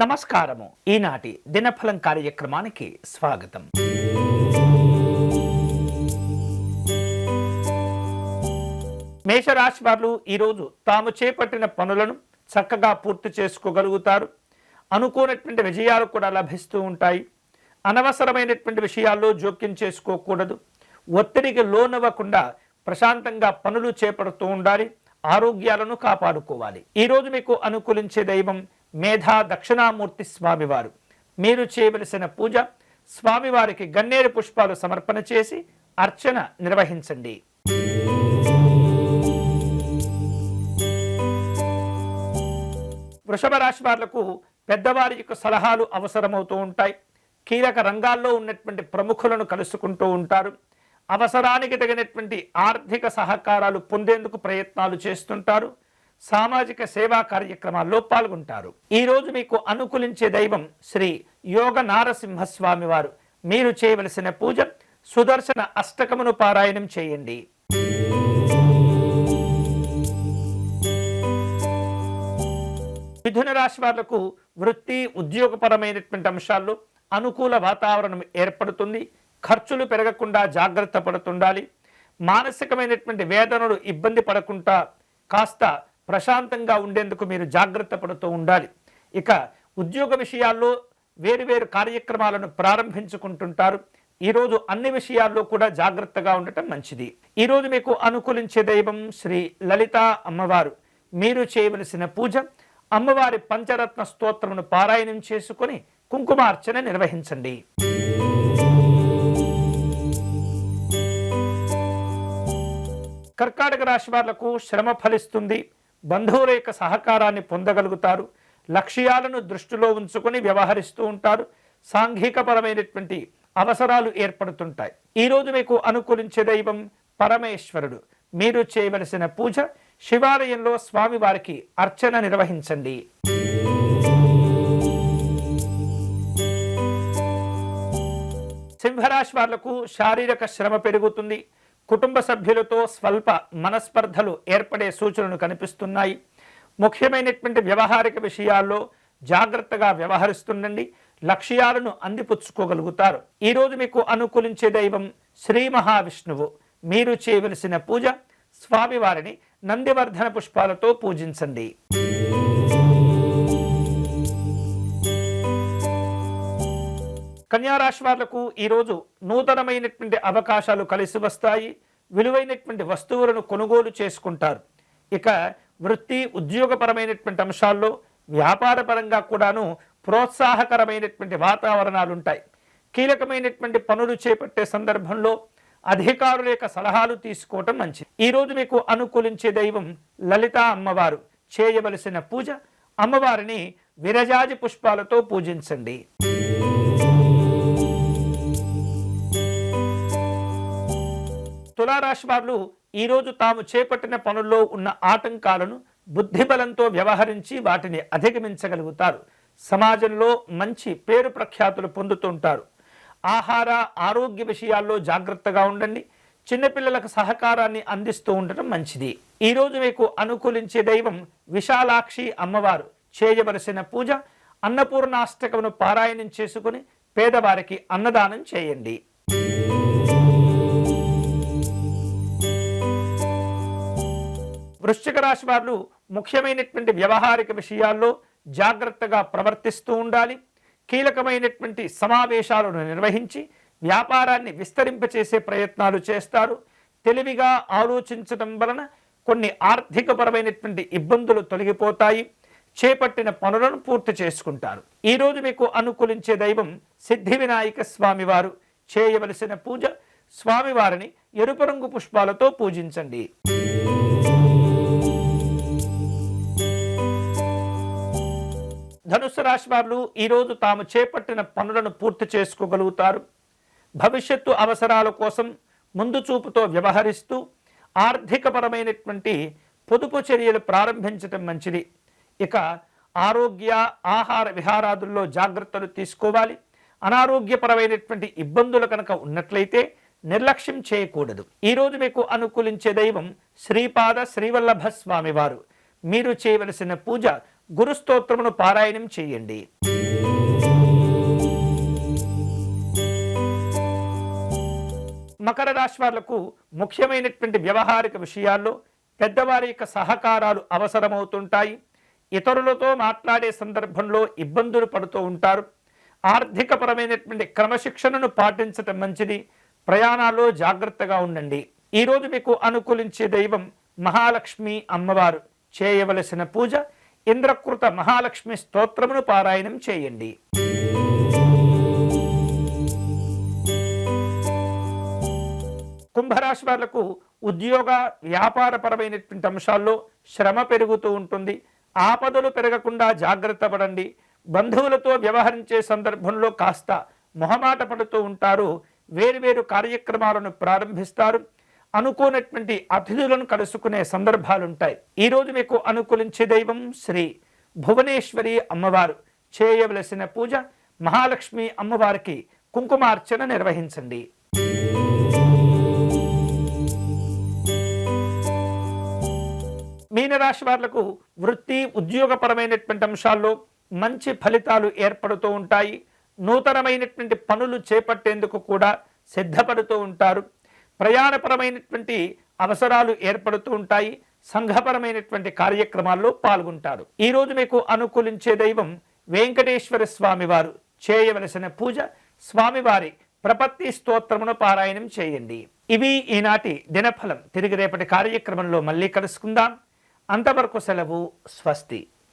నమస్కారము. ఈనాటి దినఫలం కార్యక్రమానికి స్వాగతం. మేషరాశి వారు ఈరోజు తాము చేపట్టిన పనులను చక్కగా పూర్తి చేసుకోగలుగుతారు. అనుకోనటువంటి విజయాలు కూడా లభిస్తూ ఉంటాయి. అనవసరమైనటువంటి విషయాల్లో జోక్యం చేసుకోకూడదు. ఒత్తిడికి లోనవ్వకుండా ప్రశాంతంగా పనులు చేపడుతూ ఉండాలి. ఆరోగ్యాలను కాపాడుకోవాలి. ఈరోజు మీకు అనుకూలించే దైవం మేధా దక్షిణామూర్తి స్వామివారు. మీరు చేయవలసిన పూజ స్వామివారికి గన్నేరు పుష్పాలు సమర్పణ చేసి అర్చన నిర్వహించండి. వృషభ రాశి వాళ్ళకు పెద్దవారి యొక్క సలహాలు అవసరమవుతూ ఉంటాయి. కీలక రంగాల్లో ఉన్నటువంటి ప్రముఖులను కలుసుకుంటూ ఉంటారు. అవసరానికి తగినటువంటి ఆర్థిక సహకారాలు పొందేందుకు ప్రయత్నాలు చేస్తుంటారు. సామాజిక సేవా కార్యక్రమాల్లో పాల్గొంటారు. ఈరోజు మీకు అనుకూలించే దైవం శ్రీ యోగ నారసింహస్వామి వారు. మీరు చేయవలసిన పూజ సుదర్శన అష్టకమును పారాయణం చేయండి. మిథున రాశి వాళ్ళకు వృత్తి ఉద్యోగపరమైనటువంటి అంశాల్లో అనుకూల వాతావరణం ఏర్పడుతుంది. ఖర్చులు పెరగకుండా జాగ్రత్త పడుతుండాలి. మానసికమైనటువంటి వేదనలు ఇబ్బంది పడకుండా కాస్త ప్రశాంతంగా ఉండేందుకు మీరు జాగ్రత్త పడుతూ ఉండాలి. ఇక ఉద్యోగ విషయాల్లో వేరువేరు కార్యక్రమాలను ప్రారంభించుకుంటుంటారు. ఈరోజు అన్ని విషయాల్లో కూడా జాగ్రత్తగా ఉండటం మంచిది. ఈరోజు మీకు అనుకూలించే దైవం శ్రీ లలిత అమ్మవారు. మీరు చేయవలసిన పూజ అమ్మవారి పంచరత్న స్తోత్రమును పారాయణం చేసుకొని కుంకుమార్చన నిర్వహించండి. కర్కాటక రాశి వాళ్ళకు శ్రమ ఫలిస్తుంది. బంధువుల యొక్క సహకారాన్ని పొందగలుగుతారు. లక్ష్యాలను దృష్టిలో ఉంచుకొని వ్యవహరిస్తూ ఉంటారు. సాంఘికపరమైనటువంటి అవసరాలు ఏర్పడుతుంటాయి. ఈరోజు మీకు అనుకూలించే దైవం పరమేశ్వరుడు. మీరు చేయవలసిన పూజ శివాలయంలో స్వామివారికి అర్చన నిర్వహించండి. సింహరాశి వాళ్ళకు శారీరక శ్రమ పెరుగుతుంది. కుటుంబ సభ్యులతో స్వల్ప మనస్పర్ధలు ఏర్పడే సూచనలు కనిపిస్తున్నాయి. ముఖ్యమైనటువంటి వ్యవహారిక విషయాల్లో జాగ్రత్తగా వ్యవహరిస్తుండండి. లక్ష్యాలను అందిపుచ్చుకోగలుగుతారు. ఈరోజు మీకు అనుకూలించే దైవం శ్రీ మహావిష్ణువు. మీరు చేయవలసిన పూజ స్వామివారిని నందివర్ధన పుష్పాలతో పూజించండి. కన్యారాశి వాళ్ళకు ఈరోజు నూతనమైనటువంటి అవకాశాలు కలిసి వస్తాయి. విలువైనటువంటి వస్తువులను కొనుగోలు చేసుకుంటారు. ఇక వృత్తి ఉద్యోగపరమైనటువంటి అంశాల్లో వ్యాపారపరంగా కూడాను ప్రోత్సాహకరమైనటువంటి వాతావరణాలు ఉంటాయి. కీలకమైనటువంటి పనులు చేపట్టే సందర్భంలో అధికారుల యొక్క సలహాలు తీసుకోవటం మంచిది. ఈరోజు మీకు అనుకూలించే దైవం లలిత అమ్మవారు. చేయవలసిన పూజ అమ్మవారిని విరజాజి పుష్పాలతో పూజించండి. తులారాశి వారు ఈరోజు తాము చేపట్టిన పనుల్లో ఉన్న ఆటంకాలను బుద్ధిబలంతో వ్యవహరించి వాటిని అధిగమించగలుగుతారు. సమాజంలో మంచి పేరు ప్రఖ్యాతులు పొందుతుంటారు. ఆహార ఆరోగ్య విషయాల్లో జాగ్రత్తగా ఉండండి. చిన్నపిల్లలకు సహకారాన్ని అందిస్తూ ఉండటం మంచిది. ఈరోజు మీకు అనుకూలించే దైవం విశాలాక్షి అమ్మవారు. చేయవలసిన పూజ అన్నపూర్ణాష్టకమును పారాయణం చేసుకుని పేదవారికి అన్నదానం చేయండి. వృశ్చిక రాశి వారు ముఖ్యమైనటువంటి వ్యవహారిక విషయాల్లో జాగ్రత్తగా ప్రవర్తిస్తూ ఉండాలి. కీలకమైనటువంటి సమావేశాలను నిర్వహించి వ్యాపారాన్ని విస్తరింపచేసే ప్రయత్నాలు చేస్తారు. తెలివిగా ఆలోచించడం వలన కొన్ని ఆర్థికపరమైనటువంటి ఇబ్బందులు తొలగిపోతాయి. చేపట్టిన పనులను పూర్తి చేసుకుంటారు. ఈరోజు మీకు అనుకూలించే దైవం సిద్ధి వినాయక స్వామివారు. చేయవలసిన పూజ స్వామివారిని ఎరుపు రంగు పుష్పాలతో పూజించండి. ధనుసు రాశి వారు ఈరోజు తాము చేపట్టిన పనులను పూర్తి చేసుకోగలుగుతారు. భవిష్యత్తు అవసరాల కోసం ముందు చూపుతో వ్యవహరిస్తూ ఆర్థికపరమైనటువంటి పొదుపు చర్యలు ప్రారంభించటం మంచిది. ఇక ఆరోగ్య ఆహార విహారాదుల్లో జాగ్రత్తలు తీసుకోవాలి. అనారోగ్యపరమైనటువంటి ఇబ్బందులు కనుక ఉన్నట్లయితే నిర్లక్ష్యం చేయకూడదు. ఈరోజు మీకు అనుకూలించే దైవం శ్రీపాద శ్రీవల్లభ స్వామివారు. మీరు చేయవలసిన పూజ గురుస్తోత్రమును పారాయణం చేయండి. మకర రాశి వాళ్ళకు ముఖ్యమైనటువంటి వ్యవహారిక విషయాల్లో పెద్దవారి యొక్క సహకారాలు అవసరమవుతుంటాయి. ఇతరులతో మాట్లాడే సందర్భంలో ఇబ్బందులు పడుతూ ఉంటారు. ఆర్థికపరమైనటువంటి క్రమశిక్షణను పాటించటం మంచిది. ప్రయాణాల్లో జాగ్రత్తగా ఉండండి. ఈరోజు మీకు అనుకూలించే దైవం మహాలక్ష్మి అమ్మవారు. చేయవలసిన పూజ ఇంద్రకృత మహాలక్ష్మి స్తోత్రమును పారాయణం చేయండి. కుంభరాశి వాళ్ళకు ఉద్యోగ వ్యాపారపరమైనటువంటి అంశాల్లో శ్రమ పెరుగుతూ ఉంటుంది. ఆపదలు పెరగకుండా జాగ్రత్త పడండి. బంధువులతో వ్యవహరించే సందర్భంలో కాస్త మొహమాట పడుతూ ఉంటారు. వేరువేరు కార్యక్రమాలను ప్రారంభిస్తారు. అనుకోనటువంటి అతిథులను కలుసుకునే సందర్భాలుంటాయి. ఈరోజు మీకు అనుకూలించే దైవం శ్రీ భువనేశ్వరి అమ్మవారు. చేయవలసిన పూజ మహాలక్ష్మి అమ్మవారికి కుంకుమార్చన నిర్వహించండి. మీనరాశి వాళ్ళకు వృత్తి ఉద్యోగపరమైనటువంటి అంశాల్లో మంచి ఫలితాలు ఏర్పడుతూ ఉంటాయి. నూతనమైనటువంటి పనులు చేపట్టేందుకు కూడా సిద్ధపడుతూ ఉంటారు. ప్రయాణపరమైనటువంటి అవసరాలు ఏర్పడుతూ ఉంటాయి సంఘపరమైనటువంటి కార్యక్రమాల్లో పాల్గొంటారు. ఈరోజు మీకు అనుకూలించే దైవం వెంకటేశ్వర స్వామివారు. చేయవలసిన పూజ స్వామివారి ప్రపత్తి స్తోత్రమును పారాయణం చేయండి. ఇవి ఈనాటి దినఫలం. తిరిగి రేపటి కార్యక్రమంలో మళ్ళీ కలుసుకుందాం. అంతవరకు సెలవు స్వస్తి.